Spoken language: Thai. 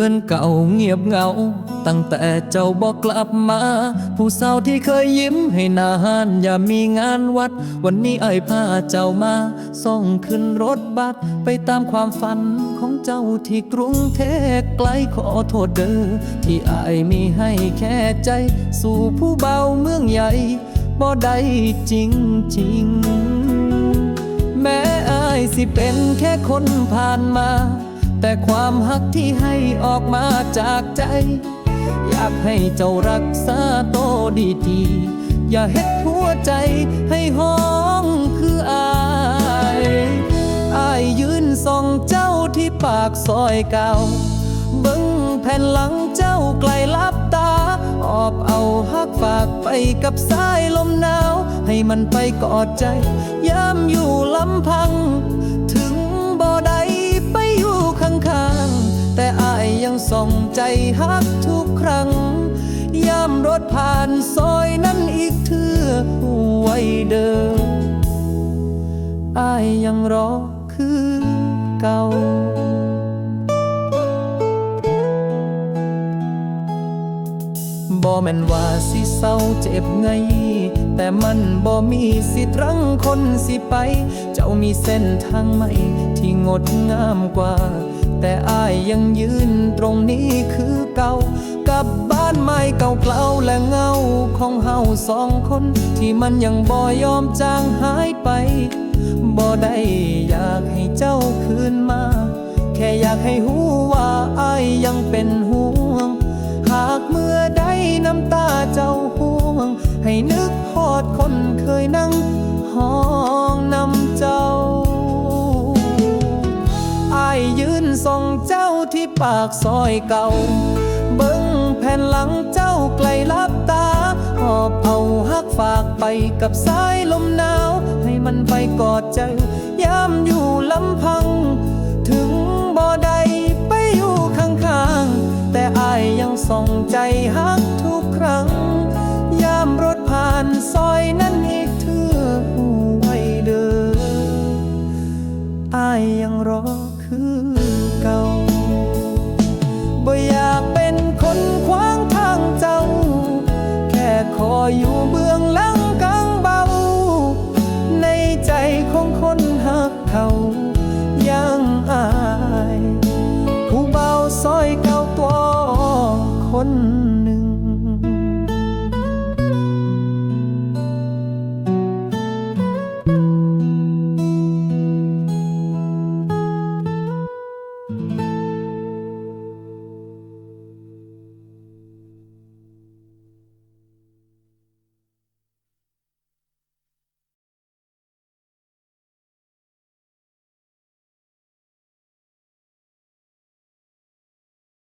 อนเก่าเงียบเหงา ตั้งแต่เจ้าบอกกลับมา ผู้สาวที่เคยยิ้มให้นานอย่ามีงานวัด วันนี้ไอ้พาเจ้ามา ส่งขึ้นรถบัสไปตามความฝันของเจ้าที่กรุงเทพไกลขอโทษเด้อที่ไอ้มีให้แค่ใจ สู่ผู้เบาเมืองใหญ่บ่ได้จริงจริงแม้อายสิเป็นแค่คนผ่านมา แต่ความหักที่ให้ออกมาจากใจ อยากให้เจ้ารักษาโตดีๆ อย่าเฮ็ดหัวใจให้ห้องคืออายอายยืนส่องเจ้าที่ปากซอยเก่าเบิ่งแผ่นหลังเจ้าไกลลับตา ออบเอาฮักฝากไปกับสายลมหนาว ให้มันไปกอดใจยามอยู่ลำพัง ฮักทุกครั้งยามรถผ่านซอยนั้นอีกเทื่อไว้เดิมอายยังรอคือเก่าบ่แม่นว่าสิเศร้าเจ็บไง แต่มันบ่มีสิทธิ์รั้งคนสิไป เจ้ามีเส้นทางใหม่ที่งดงามกว่า แต่อายยังยืนตรงนี้คือเก่า กับบ้านไม้เก่าเกลาและเงาของเฮาสองคน ที่มันยังบ่ยอมจางหายไป บ่ได้อยากให้เจ้าคืนมา แค่อยากให้หูว่าอายยังเป็น ปากซอยเก่า เบิ้งแผ่นหลังเจ้าไกลลับตา หอบเอาฮักฝากไปกับสายลมหนาว ให้มันไปกอดใจยามอยู่ลำพัง ถึงบ่ได้ไปอยู่ข้างๆ แต่อายยังส่องใจฮักทุกครั้ง ยามรถผ่านซอยนั้นอีกเทื่อหูไว้เด้ออายยังรอคือเก่า